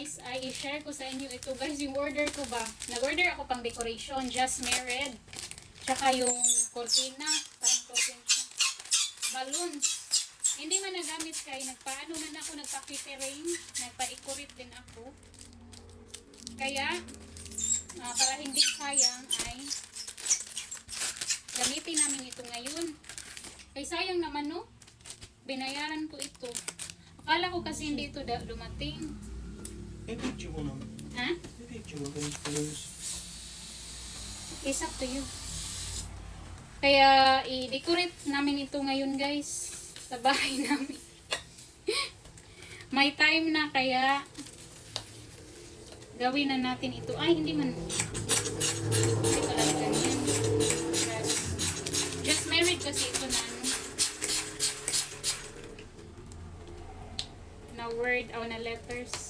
guys ay i-share ko sa inyo ito guys yung order ko ba. Nag-order ako pang decoration, just married. Tsaka yung cortina, parang cortina. Balloons. Hindi man nagamit kay nagpaano man ako nagpa-catering, nagpa-decorate din ako. Kaya ah, para hindi sayang ay gamitin namin ito ngayon. Kay sayang naman no, binayaran ko ito. Akala ko kasi hindi ito da- dumating. I-picture mo naman. Ha? I-picture mo kung balloons. It's up to you. Kaya i-decorate namin ito ngayon guys sa bahay namin. May time na kaya gawin na natin ito. Ay, hindi man. Hindi pala ganyan. Just, married kasi ito na. Na word o na letters.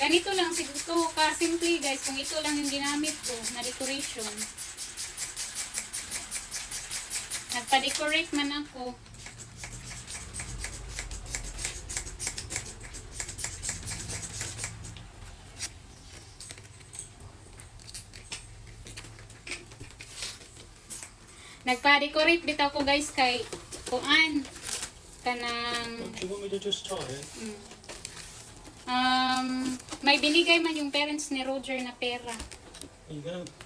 Ganito lang siguro ka simple guys kung ito lang yung ginamit ko na decoration. Nagpa-decorate man ako. Nagpa-decorate bitaw ko guys kay kuan kanang it? Um, may binigay man yung parents ni Roger na pera.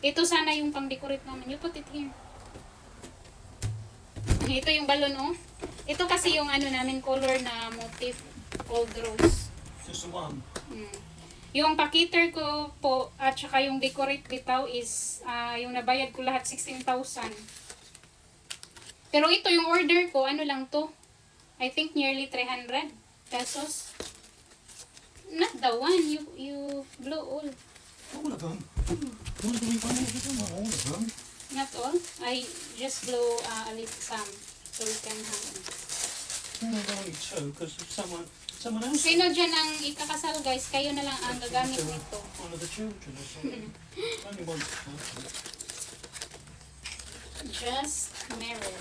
Ito sana yung pang-decorate namin. You put it here. Ito yung balon, oh. Ito kasi yung ano namin, color na motif. Old rose. One. Mm. Yung pakiter ko po, at saka yung decorate bitaw is, ah, yung nabayad ko lahat 16,000. Pero ito yung order ko, ano lang to? I think nearly 300 pesos. Not the one, you you blow all. All of them. What do we want to do? Not all of them. Not all. I just blow uh, a little some so we can have. No, only two, because someone, someone else. Sino dyan ang ikakasal guys? Kayo na lang ang gagamit nito. One of the children or something. only one. Okay. Just married.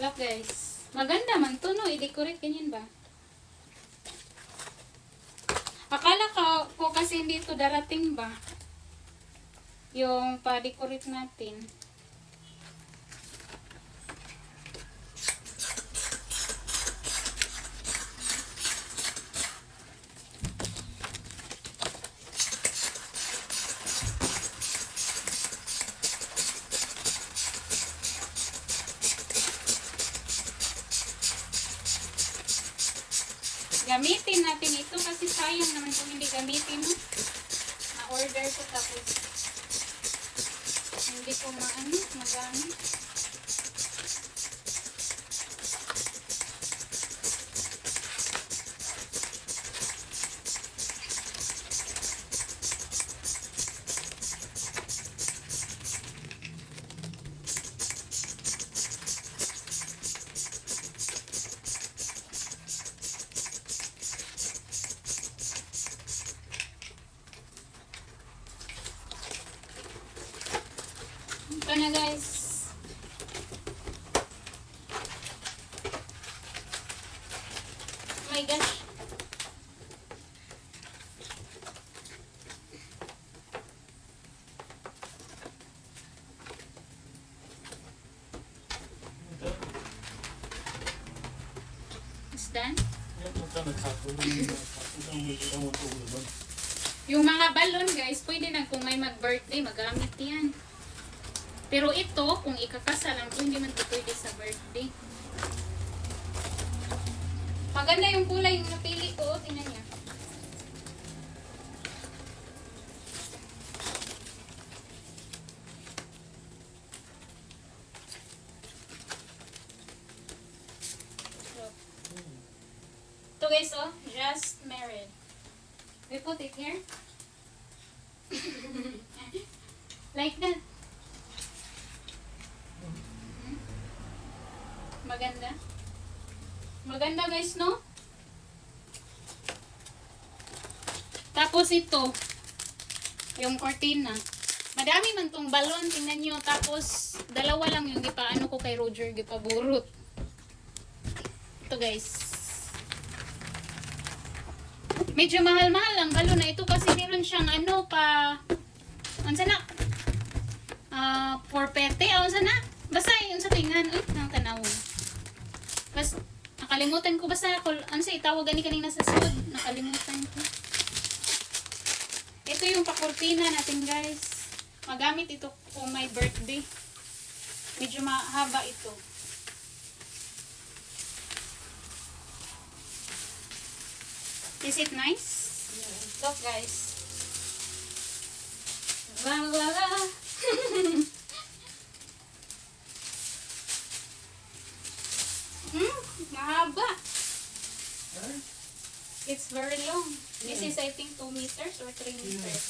Look guys. Maganda man to no. I-decorate ganyan ba? Akala ka, ko kasi hindi ito darating ba? Yung pa-decorate natin. Gamitin natin ito kasi sayang naman kung hindi gamitin mo. Na-order ko tapos hindi ko maano, magamit. Ito na guys. Oh my gosh. It's done. Yung mga balon guys, pwede na kung may mag-birthday, magamit yan. Pero ito, kung ikakasal lang, hindi man ito pwede sa birthday. Maganda yung kulay yung napili ko, tingnan niya. Ito guys, oh, just married. We put it here. like that. Hmm? Maganda. Maganda guys, no? Tapos ito, yung cortina. Madami man tong balon, tingnan nyo. Tapos, dalawa lang yung gipaano ko kay Roger, gipaburot. Ito guys. Medyo mahal-mahal ang balon na ito kasi meron siyang ano pa... Ano na? Ah, for pete. Ano na? Basta yun sa tingan. Uy, nang tanawon. Bas, nakalimutan ko basta ako, ano sa itawag gani kanina sa sud, nakalimutan ko. Ito yung pakurtina natin guys. Magamit ito kung may birthday. Medyo mahaba ito. Is it nice? Look guys. Very long. This is I think 2 meters or 3 meters.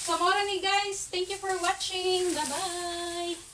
So, mora ni guys. Thank you for watching. Bye-bye.